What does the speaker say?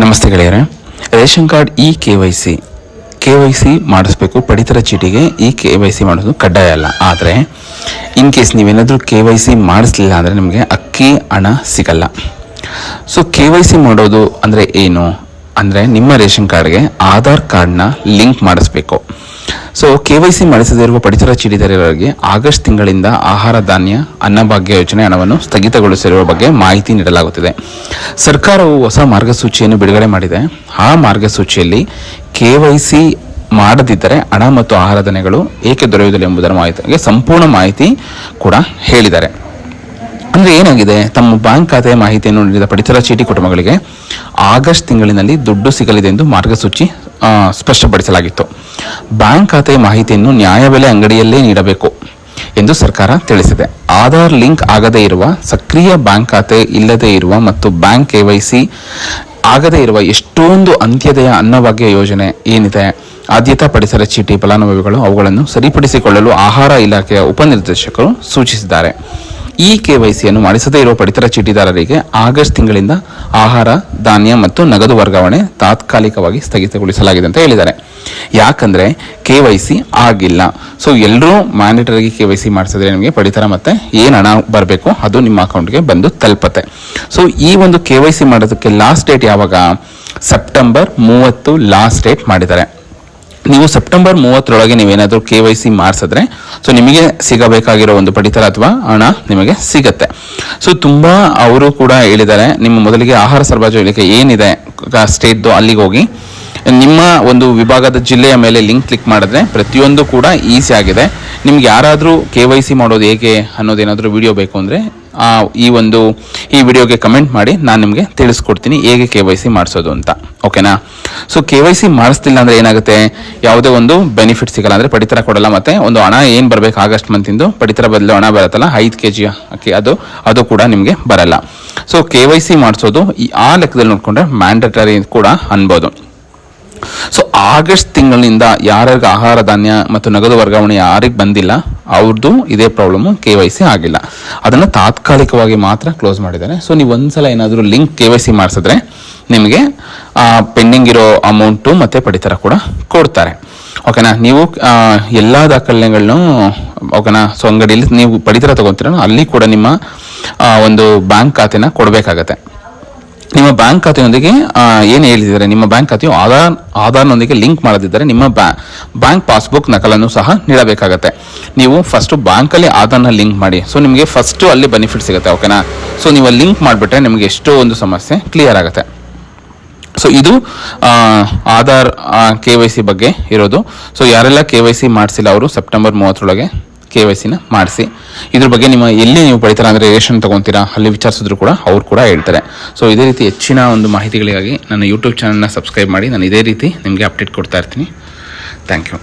ನಮಸ್ತೆ ಗೆಳೆಯರೆ, ration card e K Y C, K Y C ಮಾಡಿಸ್ಬೇಕು, ಪಡಿತರ ಚೀಟಿಗೆ ಇ ಕೆ ವೈ ಸಿ ಮಾಡೋದು ಕಡ್ಡಾಯ ಅಲ್ಲ. ಆದರೆ ಇನ್ ಕೇಸ್ ನೀವೇನಾದರೂ ಕೆ ವೈ ಸಿ ಮಾಡಿಸ್ಲಿಲ್ಲ ಅಂದರೆ ನಿಮಗೆ ಅಕ್ಕಿ, ಹಣ ಸಿಗಲ್ಲ. ಸೊ ಕೆ ವೈ ಸಿ ಮಾಡೋದು ಅಂದರೆ ಏನು? ಅಂದರೆ ನಿಮ್ಮ ರೇಷನ್ ಕಾರ್ಡ್ಗೆ ಆಧಾರ್ ಕಾರ್ಡ್ನ ಲಿಂಕ್ ಮಾಡಿಸ್ಬೇಕು. ಸೊ ಕೆ ವೈ ಸಿ ಮಾಡಿಸದಿರುವ ಪಡಿತರ ಚೀಟಿದಾರರಿಗೆ ಆಗಸ್ಟ್ ತಿಂಗಳಿಂದ ಆಹಾರ ಧಾನ್ಯ ಅನ್ನಭಾಗ್ಯ ಯೋಜನೆ ಹಣವನ್ನು ಸ್ಥಗಿತಗೊಳಿಸಿರುವ ಬಗ್ಗೆ ಮಾಹಿತಿ ನೀಡಲಾಗುತ್ತಿದೆ. ಸರ್ಕಾರವು ಹೊಸ ಮಾರ್ಗಸೂಚಿಯನ್ನು ಬಿಡುಗಡೆ ಮಾಡಿದೆ. ಆ ಮಾರ್ಗಸೂಚಿಯಲ್ಲಿ ಕೆ ವೈ ಸಿ ಮಾಡದಿದ್ದರೆ ಹಣ ಮತ್ತು ಆಹಾರ ಧಾನ್ಯಗಳು ಏಕೆ ದೊರೆಯುವುದಿಲ್ಲ ಎಂಬುದರ ಮಾಹಿತಿಗೆ ಸಂಪೂರ್ಣ ಮಾಹಿತಿ ಕೂಡ ಹೇಳಿದ್ದಾರೆ. ಅಂದ್ರೆ ಏನಾಗಿದೆ? ತಮ್ಮ ಬ್ಯಾಂಕ್ ಖಾತೆಯ ಮಾಹಿತಿಯನ್ನು ನೀಡಿದ ಪಡಿತರ ಚೀಟಿ ಕುಟುಂಬಗಳಿಗೆ ಆಗಸ್ಟ್ ತಿಂಗಳಿನಲ್ಲಿ ದುಡ್ಡು ಸಿಗಲಿದೆ ಎಂದು ಮಾರ್ಗಸೂಚಿ ಸ್ಪಷ್ಟಪಡಿಸಲಾಗಿತ್ತು. ಬ್ಯಾಂಕ್ ಖಾತೆಯ ಮಾಹಿತಿಯನ್ನು ನ್ಯಾಯಬೆಲೆ ಅಂಗಡಿಯಲ್ಲೇ ನೀಡಬೇಕು ಎಂದು ಸರ್ಕಾರ ತಿಳಿಸಿದೆ. ಆಧಾರ್ ಲಿಂಕ್ ಆಗದೇ ಇರುವ, ಸಕ್ರಿಯ ಬ್ಯಾಂಕ್ ಖಾತೆ ಇಲ್ಲದೇ ಇರುವ ಮತ್ತು ಬ್ಯಾಂಕ್ ಕೆವೈಸಿ ಆಗದೇ ಇರುವ ಎಷ್ಟೊಂದು ಅಂತ್ಯದಯ ಅನ್ನಭಾಗ್ಯ ಯೋಜನೆ ಏನಿದೆ? ಆದ್ಯತಾ ಪಡಿತರ ಚೀಟಿ ಫಲಾನುಭವಿಗಳು ಅವುಗಳನ್ನು ಸರಿಪಡಿಸಿಕೊಳ್ಳಲು ಆಹಾರ ಇಲಾಖೆಯ ಉಪನಿರ್ದೇಶಕರು ಸೂಚಿಸಿದ್ದಾರೆ. ಈ ಸಿಯನ್ನು ಮಾಡಿಸದೇ ಇರುವ ಪಡಿತರ ಚೀಟಿದಾರರಿಗೆ ಆಗಸ್ಟ್ ತಿಂಗಳಿಂದ ಆಹಾರ, ಧಾನ್ಯ ಮತ್ತು ನಗದು ವರ್ಗಾವಣೆ ತಾತ್ಕಾಲಿಕವಾಗಿ ಸ್ಥಗಿತಗೊಳಿಸಲಾಗಿದೆ ಅಂತ ಹೇಳಿದ್ದಾರೆ. ಯಾಕಂದ್ರೆ ಕೆ ವೈ ಸಿ ಆಗಿಲ್ಲ. ಸೊ ಎಲ್ಲರೂ ಮ್ಯಾಂಡೇಟರಿ ಕೆ ವೈ ಸಿ ಮಾಡಿಸಿದ್ರೆ ನಿಮಗೆ ಪಡಿತರ ಮತ್ತೆ ಏನು ಹಣ ಬರಬೇಕು ಅದು ನಿಮ್ಮ ಅಕೌಂಟ್ಗೆ ಬಂದು ತಲುಪತ್ತೆ. ಸೊ ಈ ಒಂದು ಕೆ ವೈ ಸಿ ಮಾಡೋದಕ್ಕೆ ಲಾಸ್ಟ್ ಡೇಟ್ ಯಾವಾಗ? ಸೆಪ್ಟೆಂಬರ್ ಮೂವತ್ತು ಲಾಸ್ಟ್ ಡೇಟ್ ಮಾಡಿದ್ದಾರೆ. ನೀವು ಸೆಪ್ಟೆಂಬರ್ ಮೂವತ್ತರೊಳಗೆ ನೀವೇನಾದರೂ ಕೆ ವೈ ಸಿ ಮಾಡಿಸಿದ್ರೆ ಸೊ ನಿಮಗೆ ಸಿಗಬೇಕಾಗಿರೋ ಒಂದು ಪಡಿತರ ಅಥವಾ ಹಣ ನಿಮಗೆ ಸಿಗತ್ತೆ. ಸೊ ತುಂಬ ಅವರು ಕೂಡ ಹೇಳಿದ್ದಾರೆ, ನಿಮ್ಮ ಮೊದಲಿಗೆ ಆಹಾರ ಸರಬರಾಜು ಇಲಾಖೆ ಏನಿದೆ ಸ್ಟೇಟ್ದು ಅಲ್ಲಿಗೆ ಹೋಗಿ. ನಿಮ್ಮ ಒಂದು ವಿಭಾಗದ ಜಿಲ್ಲೆಯ ಮೇಲೆ ಲಿಂಕ್ ಕ್ಲಿಕ್ ಮಾಡಿದ್ರೆ ಪ್ರತಿಯೊಂದು ಕೂಡ ಈಸಿ ಆಗಿದೆ. ನಿಮ್ಗೆ ಯಾರಾದರೂ ಕೆ ವೈ ಸಿ ಮಾಡೋದು ಹೇಗೆ ಅನ್ನೋದೇನಾದರೂ ವಿಡಿಯೋ ಬೇಕು ಅಂದರೆ ಈ ಒಂದು, ಈ ವಿಡಿಯೋಗೆ ಕಮೆಂಟ್ ಮಾಡಿ ನಾನು ನಿಮಗೆ ತಿಳಿಸ್ಕೊಡ್ತೀನಿ ಹೇಗೆ ಕೆ ವೈ ಸಿ ಮಾಡಿಸೋದು ಅಂತ. ಓಕೆನಾ ಸೊ ಕೆ ವೈ ಸಿ ಮಾಡಿಸ್ತಿಲ್ಲ ಅಂದರೆ ಏನಾಗುತ್ತೆ? ಯಾವುದೇ ಒಂದು ಬೆನಿಫಿಟ್ ಸಿಗಲ್ಲ ಅಂದರೆ ಪಡಿತರ ಕೊಡಲ್ಲ. ಮತ್ತೆ ಒಂದು ಹಣ ಏನು ಬರಬೇಕು ಆಗಸ್ಟ್ ಮಂತಿಂದು ಪಡಿತರ ಬದಲು ಹಣ ಬರುತ್ತಲ್ಲ, ಐದು ಕೆ ಜಿ ಅಕ್ಕಿ ಅದು ಅದು ಕೂಡ ನಿಮಗೆ ಬರಲ್ಲ. ಸೊ ಕೆ ವೈ ಸಿ ಮಾಡಿಸೋದು ಈ ಆ ಲೆಕ್ಕದಲ್ಲಿ ನೋಡಿಕೊಂಡ್ರೆ ಮ್ಯಾಂಡೇಟರಿ ಕೂಡ ಅನ್ಬೋದು. ಸೊ ಆಗಸ್ಟ್ ತಿಂಗಳಿನಿಂದ ಯಾರ್ಯಾರಿಗೆ ಆಹಾರ, ಧಾನ್ಯ ಮತ್ತು ನಗದು ವರ್ಗಾವಣೆ ಯಾರಿಗೆ ಬಂದಿಲ್ಲ ಅವ್ರದ್ದು ಇದೇ ಪ್ರಾಬ್ಲಮ್ ಕೆ ವೈ ಸಿ ಆಗಿಲ್ಲ. ಅದನ್ನು ತಾತ್ಕಾಲಿಕವಾಗಿ ಮಾತ್ರ ಕ್ಲೋಸ್ ಮಾಡಿದ್ದಾರೆ. ಸೊ ನೀವು ಒಂದ್ಸಲ ಏನಾದರೂ ಲಿಂಕ್ ಕೆ ವೈ ಸಿ ಮಾಡಿಸಿದ್ರೆ ನಿಮಗೆ ಪೆಂಡಿಂಗ್ ಇರೋ ಅಮೌಂಟು ಮತ್ತೆ ಪಡಿತರ ಕೂಡ ಕೊಡ್ತಾರೆ. ಓಕೆನಾ ನೀವು ಎಲ್ಲ ದಾಖಲೆಗಳನ್ನು ಓಕೆನಾ ಸೊ ಅಂಗಡಿಯಲ್ಲಿ ನೀವು ಪಡಿತರ ತಗೊಂತೀರ ಅಲ್ಲಿ ಕೂಡ ನಿಮ್ಮ ಒಂದು ಬ್ಯಾಂಕ್ ಖಾತೆನ ಕೊಡಬೇಕಾಗತ್ತೆ. ನಿಮ್ಮ ಬ್ಯಾಂಕ್ ಖಾತೆಯೊಂದಿಗೆ ಏನು ಹೇಳಿದ್ದಾರೆ ನಿಮ್ಮ ಬ್ಯಾಂಕ್ ಖಾತೆಯು ಆಧಾರ್, ಆಧಾರ್ನೊಂದಿಗೆ ಲಿಂಕ್ ಮಾಡದಿದ್ದರೆ ನಿಮ್ಮ ಬ್ಯಾ- ಬ್ಯಾಂಕ್ ಪಾಸ್ಬುಕ್ ನಕಲನ್ನು ಸಹ ನೀಡಬೇಕಾಗತ್ತೆ. ನೀವು ಫಸ್ಟ್ ಬ್ಯಾಂಕಲ್ಲಿ ಆಧಾರ್ನ ಲಿಂಕ್ ಮಾಡಿ. ಸೊ ನಿಮಗೆ ಫಸ್ಟ್ ಅಲ್ಲಿ ಬೆನಿಫಿಟ್ ಸಿಗುತ್ತೆ ಓಕೆನಾ ಸೊ ನೀವು ಲಿಂಕ್ ಮಾಡಿಬಿಟ್ರೆ ನಿಮಗೆ ಎಷ್ಟೋ ಒಂದು ಸಮಸ್ಯೆ ಕ್ಲಿಯರ್ ಆಗುತ್ತೆ. ಸೊ ಇದು ಆಧಾರ್ ಕೆ ವೈ ಸಿ ಬಗ್ಗೆ ಇರೋದು. ಸೊ ಯಾರೆಲ್ಲ ಕೆ ವೈ ಸಿ ಮಾಡಿಸಿಲ್ಲ ಅವರು ಸೆಪ್ಟೆಂಬರ್ ಮೂವತ್ತರೊಳಗೆ ಕೆ ವೈ ಸಿನ ಮಾಡಿಸಿ. ಇದ್ರ ಬಗ್ಗೆ ನಿಮ್ಮ ಎಲ್ಲಿ ನೀವು ಪಡಿತಾರ ಅಂದರೆ ರೇಷನ್ ತಗೊಂತೀರಾ ಅಲ್ಲಿ ವಿಚಾರಿಸಿದ್ರು ಕೂಡ ಅವ್ರು ಕೂಡ ಹೇಳ್ತಾರೆ. ಸೊ ಇದೇ ರೀತಿ ಹೆಚ್ಚಿನ ಒಂದು ಮಾಹಿತಿಗಳಿಗಾಗಿ ನನ್ನ ಯೂಟ್ಯೂಬ್ ಚಾನಲ್ನ ಸಬ್ಸ್ಕ್ರೈಬ್ ಮಾಡಿ. ನಾನು ಇದೇ ರೀತಿ ನಿಮಗೆ ಅಪ್ಡೇಟ್ ಕೊಡ್ತಾ ಇರ್ತೀನಿ. Thank you